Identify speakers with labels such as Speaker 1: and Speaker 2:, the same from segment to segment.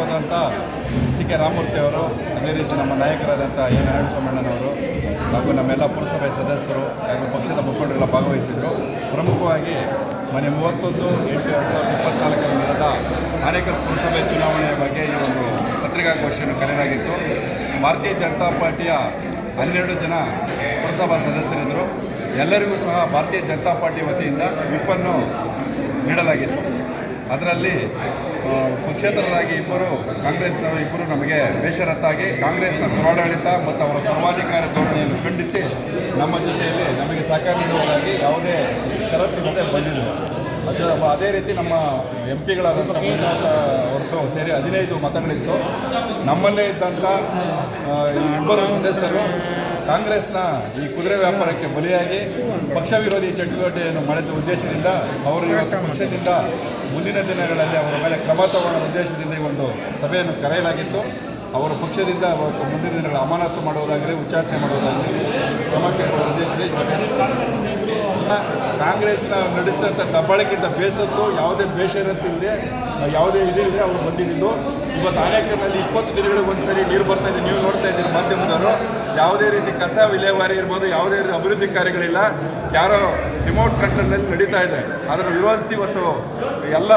Speaker 1: ಮುಖಂಡರಾದಂಥ C K Ramamurthy ಅವರು, ಅದೇ ರೀತಿ ನಮ್ಮ ನಾಯಕರಾದಂಥ ಎ ನಾರಾಯಣಸ್ವಾಮಣ್ಣನವರು ಹಾಗೂ ನಮ್ಮೆಲ್ಲ ಪುರಸಭೆ ಸದಸ್ಯರು ಹಾಗೂ ಪಕ್ಷದ ಮುಖಂಡರೆಲ್ಲ ಭಾಗವಹಿಸಿದರು. ಪ್ರಮುಖವಾಗಿ ಮನೆ ಮೂವತ್ತೊಂದು, ಎಂಟು ಎರಡು ಸಾವಿರದ ಇಪ್ಪತ್ನಾಲ್ಕರಲ್ಲಿ ನಡೆದ ಆನೇಕಲ್ ಪುರಸಭೆ ಚುನಾವಣೆಯ ಬಗ್ಗೆ ಈ ಒಂದು ಪತ್ರಿಕಾಗೋಷ್ಠಿಯನ್ನು ಕರೆಯಲಾಗಿತ್ತು. ಭಾರತೀಯ ಜನತಾ ಪಾರ್ಟಿಯ ಹನ್ನೆರಡು ಜನ ಪುರಸಭಾ ಸದಸ್ಯರಿದ್ದರು. ಎಲ್ಲರಿಗೂ ಸಹ ಭಾರತೀಯ ಜನತಾ ಪಾರ್ಟಿ ವತಿಯಿಂದ ವಿಪ್ಪನ್ನು ನೀಡಲಾಗಿತ್ತು. ಅದರಲ್ಲಿ ಪಕ್ಷೇತರರಾಗಿ ಇಬ್ಬರು, ಕಾಂಗ್ರೆಸ್ನವರು ಇಬ್ಬರು ನಮಗೆ ಬೇಷರತ್ತಾಗಿ ಕಾಂಗ್ರೆಸ್ನ ದುರಾಡಳಿತ ಮತ್ತು ಅವರ ಸರ್ವಾಧಿಕಾರ ಧೋರಣೆಯನ್ನು ಖಂಡಿಸಿ ನಮ್ಮ ಜೊತೆಯಲ್ಲಿ ನಮಗೆ ಸಹಕಾರ ನೀಡುವುದಾಗಿ ಯಾವುದೇ ಷರತ್ತಿಲ್ಲದೆ ಬಂದಿದ್ದರು ಅದು ಅದೇ ರೀತಿ ನಮ್ಮ ಎಂ ಪಿಗಳಾದಂಥ ಮಂಜುನಾಥ ಹೊರತು ಸೇರಿ ಹದಿನೈದು ಮತಗಳಿತ್ತು. ನಮ್ಮಲ್ಲೇ ಇದ್ದಂಥ ಇಬ್ಬರು ಸದಸ್ಯರು ಕಾಂಗ್ರೆಸ್ನ ಈ ಕುದುರೆ ವ್ಯಾಪಾರಕ್ಕೆ ಬಲಿಯಾಗಿ ಪಕ್ಷ ವಿರೋಧಿ ಚಟುವಟಿಕೆಯನ್ನು ಮಾಡಿದ ಉದ್ದೇಶದಿಂದ ಅವರು ಇವತ್ತು ಪಕ್ಷದಿಂದ ಮುಂದಿನ ದಿನಗಳಲ್ಲಿ ಅವರ ಮೇಲೆ ಕ್ರಮ ತಗೊಳ್ಳೋ ಉದ್ದೇಶದಿಂದ ಈ ಒಂದು ಸಭೆಯನ್ನು ಕರೆಯಲಾಗಿತ್ತು. ಅವರ ಪಕ್ಷದಿಂದ ಅವತ್ತು ಮುಂದಿನ ದಿನಗಳ ಅಮಾನತು ಮಾಡುವುದಾಗಲಿ, ಉಚ್ಚಾಟನೆ ಮಾಡುವುದಾಗಲಿ, ಕ್ರಮ ಕೈಗೊಳ್ಳುವ ಉದ್ದೇಶದಲ್ಲಿ ಸಭೆ ಕಾಂಗ್ರೆಸ್ನ ನಡೆಸಿದಂಥ ದಬ್ಬಾಳಿಕೆಯಿಂದ ಬೇಸತ್ತು, ಯಾವುದೇ ಬೇಷರತ್ತಿಲ್ಲದೆ, ಯಾವುದೇ ಇದಿಲ್ಲದೆ ಅವರು ಬಂದಿದ್ದು. ಇವತ್ತು ಆನೇಕಲ್ನಲ್ಲಿ ಇಪ್ಪತ್ತು ದಿನಗಳಿಗೆ ಒಂದು ಸರಿ ನೀರು ಬರ್ತಾ ಇದೆ. ನೀವು ನೋಡ್ತಾ ಇದ್ದೀರಿ ಮಾಧ್ಯಮದವರು. ಯಾವುದೇ ರೀತಿ ಕಸ ವಿಲೇವಾರಿ ಇರ್ಬೋದು, ಯಾವುದೇ ರೀತಿ ಅಭಿವೃದ್ಧಿ ಕಾರ್ಯಗಳಿಲ್ಲ. ಯಾರೋ ರಿಮೋಟ್ ಕಂಟ್ರೋಲ್ನಲ್ಲಿ ನಡೀತಾ ಇದೆ. ಅದನ್ನು ವಿರೋಧಿಸಿ ಇವತ್ತು ಎಲ್ಲ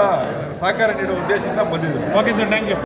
Speaker 1: ಸಹಕಾರ ನೀಡುವ ಉದ್ದೇಶದಿಂದ ಬಂದಿದೆ
Speaker 2: ಓಕೆ ಸರ್ ಥ್ಯಾಂಕ್ ಯು